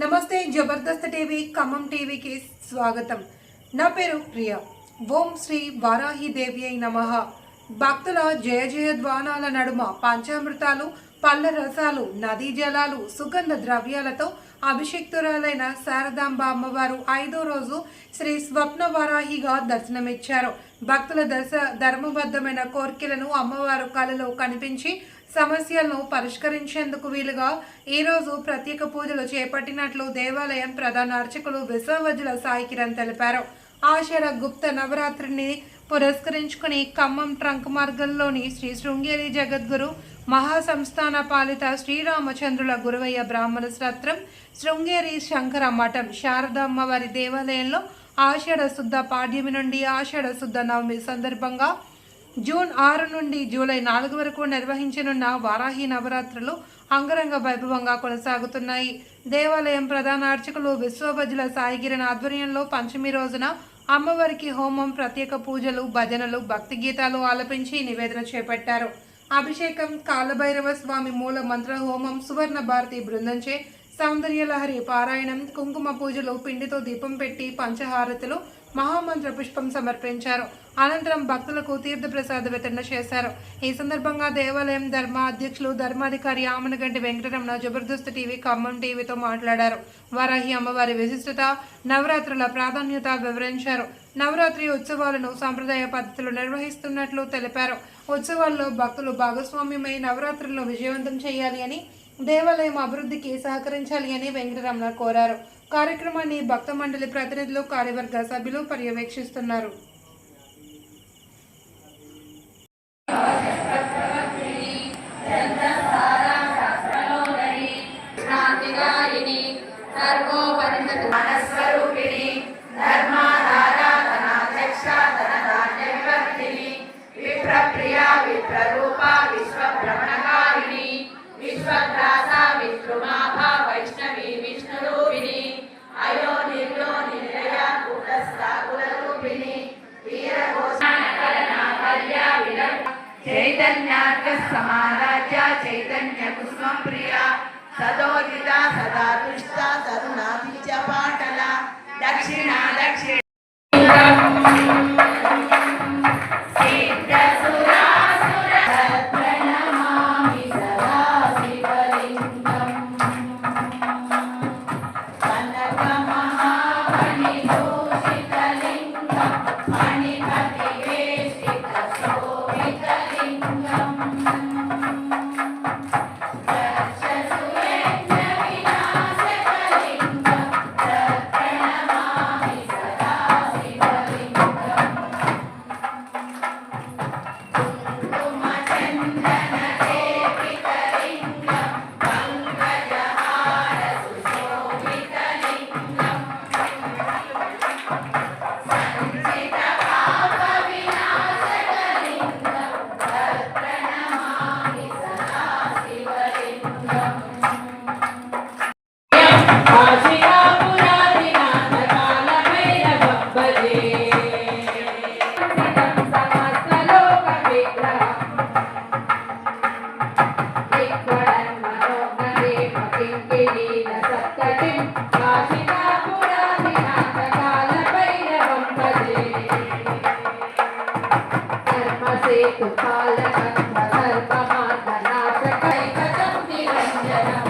నమస్తే జబర్దస్త్ టీవీ ఖమ్మం టీవీకి స్వాగతం. నా పేరు ప్రియ. ఓం శ్రీ వారాహి దేవి అయి నమ. భక్తుల జయ జయ ద్వానాల నడుమ పంచామృతాలు పళ్ళ రసాలు నదీ జలాలు సుగంధ ద్రవ్యాలతో అభిషిక్తురాలైన శారదాంబ అమ్మవారు ఐదో రోజు శ్రీ స్వప్న వారాహిగా దర్శనమిచ్చారు. భక్తుల దశ ధర్మబద్ధమైన కోరికలను అమ్మవారు కలలో కనిపించి సమస్యలను పరిష్కరించేందుకు వీలుగా ఈరోజు ప్రత్యేక పూజలు చేపట్టినట్లు దేవాలయం ప్రధాన అర్చకులు విశ్వవజుల సాయి కిరణ్ తెలిపారు. ఆషాఢ గుప్త నవరాత్రిని పురస్కరించుకుని ఖమ్మం ట్రంక్ మార్గంలోని శ్రీ శృంగేరి జగద్గురు మహాసంస్థాన పాలిత శ్రీరామచంద్రుల గురువయ్య బ్రాహ్మణ సత్రం శృంగేరి శంకర మఠం శారదమ్మవారి దేవాలయంలో ఆషాఢ శుద్ధ పాడ్యమి నుండి ఆషాఢ శుద్ధ నవమి సందర్భంగా జూన్ ఆరు నుండి జూలై నాలుగు వరకు నిర్వహించనున్న వారాహి నవరాత్రులు అంగరంగ వైభవంగా కొనసాగుతున్నాయి. దేవాలయం ప్రధాన అర్చకులు విశ్వభజుల సాయిగిరిన ఆధ్వర్యంలో పంచమి రోజున అమ్మవారికి హోమం ప్రత్యేక పూజలు భజనలు భక్తి గీతాలు ఆలపించి నివేదన చేపట్టారు. అభిషేకం కాలభైరవ స్వామి మూల మంత్ర హోమం సువర్ణ భారతి బృందంచే సౌందర్యలహరి పారాయణం కుంకుమ పూజలు పిండితో దీపం పెట్టి పంచహారతులు మహామంత్ర పుష్పం సమర్పించారు. అనంతరం భక్తులకు తీర్థప్రసాద వితరణ చేశారు. ఈ సందర్భంగా దేవాలయం ధర్మ అధ్యక్షులు ధర్మాధికారి ఆమనగంటి వెంకటరమణ జబర్దస్త్ టీవీ ఖమ్మం టీవీతో మాట్లాడారు. వారాహి అమ్మవారి విశిష్టత నవరాత్రుల ప్రాధాన్యత వివరించారు. నవరాత్రి ఉత్సవాలను సాంప్రదాయ పద్ధతిలో నిర్వహిస్తున్నట్లు తెలిపారు. ఉత్సవాల్లో భక్తులు భాగస్వామ్యమై నవరాత్రులను విజయవంతం చేయాలి అని దేవాలయం అభివృద్ధికి సహకరించాలి అని వెంకటరమణ కోరారు. కార్యక్రమాన్ని భక్త మండలి ప్రతినిధులు కార్యవర్గ సభ్యులు పర్యవేక్షిస్తున్నారు. విప్రప్రియా విప్రరూప విశ్వభ్రమణకారిణి విశ్వగ్రాస విష్ణుమాభా వైష్ణవి విష్ణురూపిణి అయో నిర్యో నిలయ కూటస్థ కులరూపిణి చైతన్యార్క సమారాజ్య చైతన్య కుసుమ ప్రియ సదోదిత సదా దుష్ట తరుణాభిజ పాటల దక్షిణ దక్షిణ సేతు పాలకం సర్పమార్గనాశకైకటం నిరంజనం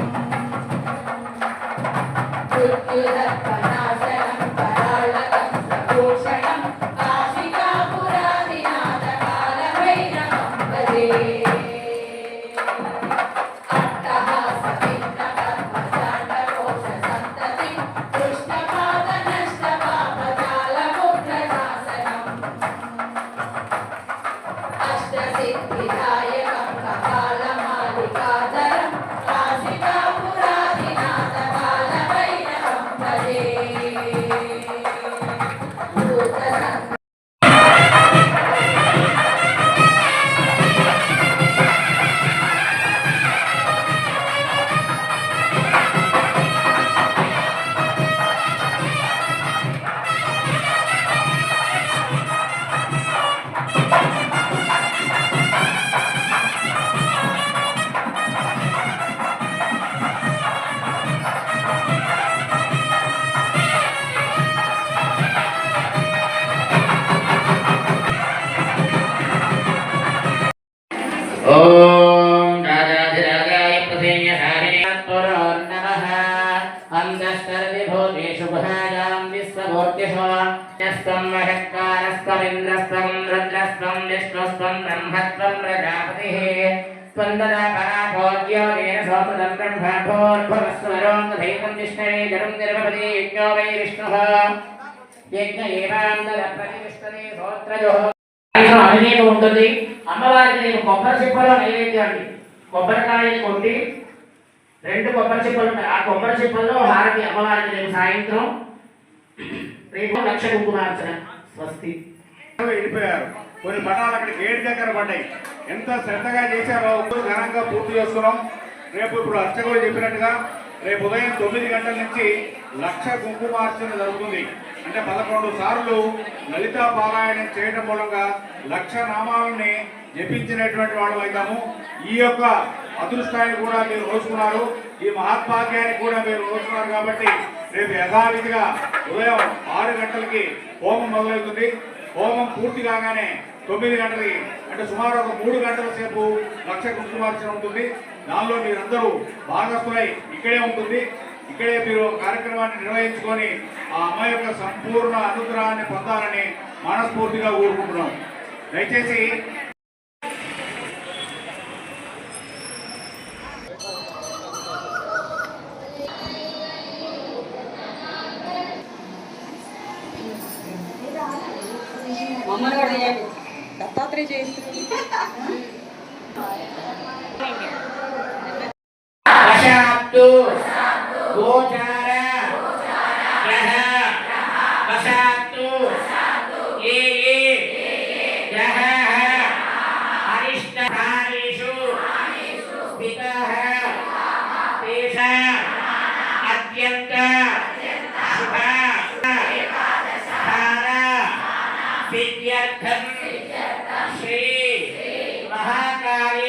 अन्तस्तरति भूतेषु गुहायां विश्वमूर्तिषु यस्त्वं महत्कारस्त्वमिन्द्रस्त्वं रुद्रस्त्वं विष्णुस्त्वं ब्रह्मत्वं प्रजापतिः त्वन्ददा पराभोज्योगेन सोमदं ब्रह्माभोर्भुवस्वरों दैवं विष्णवे जलं निर्मपति यज्ञो वै विष्णुः యజ్ఞ ఏవాంతర ప్రతిష్టతే స్తోత్రజోహ పాయసం అభిషేకం ఉంటుంది అమ్మవారికి నేను కొబ్బరి చిప్పలో నైవేద్యం అండి కొబ్బరికాయని కొట్టి రెండు కొబ్బరి చిప్పలు ఉంటాయి. ఆ కొబ్బరి చిప్పల్లో హారతి అమ్మవారికి రేపు సాయంత్రం రేపు లక్ష కుంకుమార్చన. స్వస్తి. వెళ్ళిపోయారు. కొన్ని పటాలు అక్కడ గేట్ దగ్గర పడ్డాయి. ఎంత శ్రద్ధగా చేశారో ఘనంగా పూర్తి చేస్తున్నాం రేపు ఇప్పుడు అర్చకులు చెప్పినట్టుగా రేపు ఉదయం తొమ్మిది గంటల నుంచి లక్ష కుంకుమార్చన జరుగుతుంది. అంటే పదకొండు సార్లు లలితా పారాయణం చేయడం మూలంగా లక్ష నామాలని జపించినటువంటి వాళ్ళు అవుతాము. ఈ యొక్క అదృష్టాన్ని కూడా మీరు రోజుకున్నారు. ఈ మహాత్భాగ్యాన్ని కూడా మీరు రోజుకున్నారు కాబట్టి రేపు యథావిధిగా ఉదయం ఆరు గంటలకి హోమం మొదలవుతుంది. హోమం పూర్తి కాగానే తొమ్మిది గంటలకి అంటే సుమారు ఒక మూడు గంటల సేపు లక్ష కుంకుమార్చన ఉంటుంది. దానిలో మీరందరూ భాగస్థులై ఇక్కడే ఉంటుంది. ఇక్కడే మీరు కార్యక్రమాన్ని నిర్వహించుకొని ఆ అమ్మాయి యొక్క సంపూర్ణ అనుగ్రహాన్ని పొందాలని మనస్ఫూర్తిగా కోరుకుంటున్నాం. దయచేసి మమ్మల్ని కూడా చేయండి దత్తాత్రేయ జయంతి వశాత్తు గోచార. గ్రహ. వశాత్తు ఏ ఏ. గ్రహ. सिद्ध्यर्थम श्री महाकाली